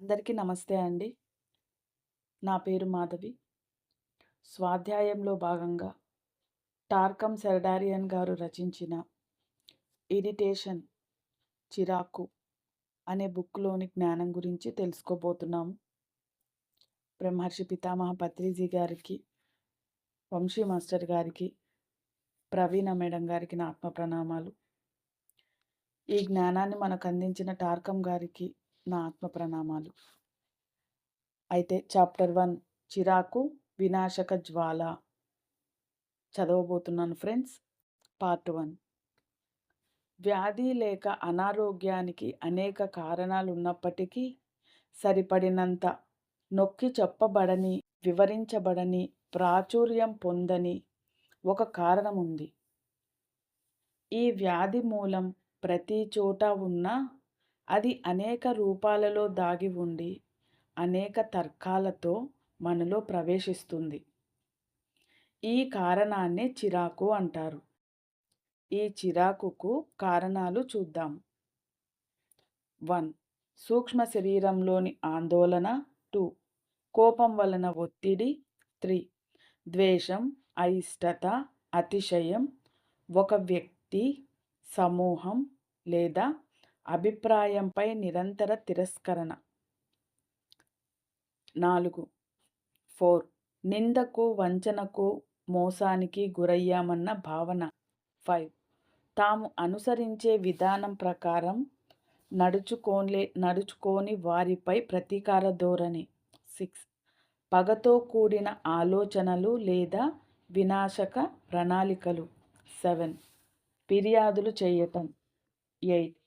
అందరికీ నమస్తే అండి. నా పేరు మాధవి. స్వాధ్యాయంలో భాగంగా టార్కమ్ సెరడారియన్ గారు రచించిన 'ఇరిటేషన్' 'చిరాకు' అనే బుక్‌లోని జ్ఞానం గురించి తెలుసుకోబోతున్నాము. బ్రహ్మర్షి పితామహ పత్రిజీ గారికి, వంశీ మాస్టర్ గారికి, ప్రవీణ మేడం గారికి నా ఆత్మ ప్రణామాలు. ఈ జ్ఞానాన్ని మనకు అందించిన టార్కమ్ గారికి నా ఆత్మ ప్రణామాలు. అయితే చాప్టర్ వన్ చిరాకు వినాశక జ్వాల చదవబోతున్నాను ఫ్రెండ్స్. పార్ట్ వన్ వ్యాధి లేక అనారోగ్యానికి అనేక కారణాలు ఉన్నప్పటికీ సరిపడినంత నొక్కి చెప్పబడని, వివరించబడని, ప్రాచుర్యం పొందని ఒక కారణం ఉంది. ఈ వ్యాధి మూలం ప్రతి చోట ఉన్నా అది అనేక రూపాలలో దాగి ఉండి అనేక తర్కాలతో మనలో ప్రవేశిస్తుంది. ఈ కారణాన్నే చిరాకు అంటారు. ఈ చిరాకుకు కారణాలు చూద్దాం. వన్ సూక్ష్మ శరీరంలోని ఆందోళన టూ కోపం వలన ఒత్తిడి త్రీ ద్వేషం, అయిష్టత, అతిశయం, ఒక వ్యక్తి, సమూహం లేదా అభిప్రాయంపై నిరంతర తిరస్కరణ. 4. 4. నిందకు, వంచనకు, మోసానికి గురయ్యామన్న భావన. ఫైవ్. తాము అనుసరించే విధానం ప్రకారం నడుచుకోలే నడుచుకోని వారిపై ప్రతీకార ధోరణి. సిక్స్. పగతో కూడిన ఆలోచనలు లేదా వినాశక ప్రణాళికలు. సెవెన్. ఫిర్యాదులు చేయటం. ఎయిట్.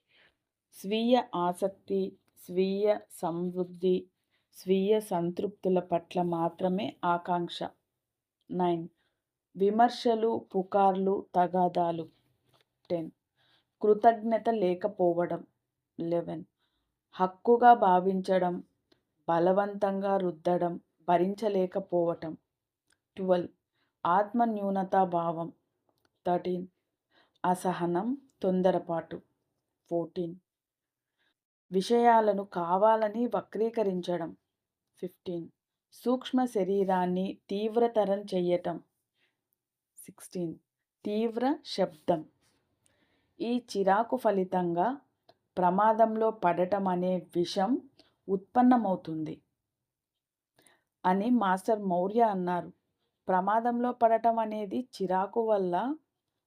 స్వీయ ఆసక్తి, స్వీయ సమృద్ధి స్వీయ సంతృప్తుల పట్ల మాత్రమే ఆకాంక్ష నైన్ విమర్శలు, పుకార్లు, తగాదాలు 10. కృతజ్ఞత లేకపోవడం 11. హక్కుగా భావించడం, బలవంతంగా రుద్దడం, భరించలేకపోవటం 12. ఆత్మ న్యూనతాభావం 13. అసహనం, తొందరపాటు 14. విషయాలను కావాలని వక్రీకరించడం 15. సూక్ష్మ శరీరాన్ని తీవ్రతరం చెయ్యటం 16. తీవ్ర శబ్దం ఈ చిరాకు ఫలితంగా ప్రమాదంలో పడటం అనే విషం ఉత్పన్నమవుతుంది అని మాస్టర్ మౌర్య అన్నారు. ప్రమాదంలో పడటం అనేది చిరాకు వల్ల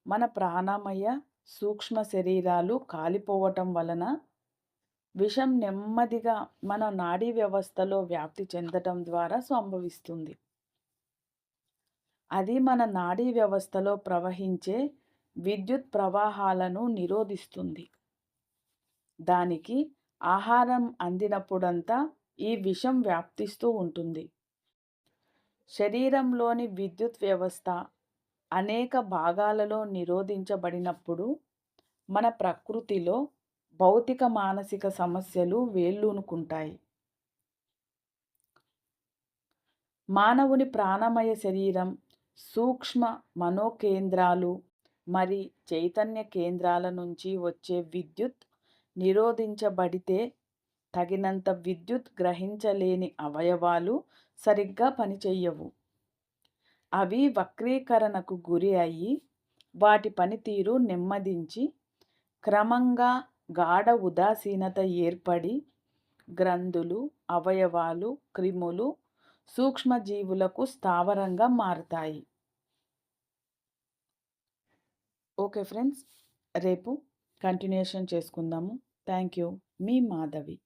మన ప్రాణామయ సూక్ష్మ శరీరాలు కాలిపోవటం వలన విషం నెమ్మదిగా మన నాడీ వ్యవస్థలో వ్యాప్తి చెందటం ద్వారా సంభవిస్తుంది. అది మన నాడీ వ్యవస్థలో ప్రవహించే విద్యుత్ ప్రవాహాలను నిరోధిస్తుంది. దానికి ఆహారం అందినప్పుడంతా ఈ విషం వ్యాప్తిస్తూ ఉంటుంది. శరీరంలోని విద్యుత్ వ్యవస్థ అనేక భాగాలలో నిరోధించబడినప్పుడు మన ప్రకృతిలో భౌతిక, మానసిక సమస్యలు వేళ్ళూనుకుంటాయి. మానవుని ప్రాణమయ శరీరం, సూక్ష్మ మనోకేంద్రాలు మరి చైతన్య కేంద్రాల నుంచి వచ్చే విద్యుత్ నిరోధించబడితే తగినంత విద్యుత్ గ్రహించలేని అవయవాలు సరిగ్గా పనిచేయవు అవి వక్రీకరణకు గురి అయ్యి వాటి పనితీరు నెమ్మదించి క్రమంగా గాఢ ఉదాసీనత ఏర్పడి గ్రంథులు, అవయవాలు, క్రిములు, సూక్ష్మజీవులకు స్థావరంగా మారతాయి. ఓకే ఫ్రెండ్స్ రేపు కంటిన్యూషన్ చేసుకుందాము. Thank you. మీ మాధవి.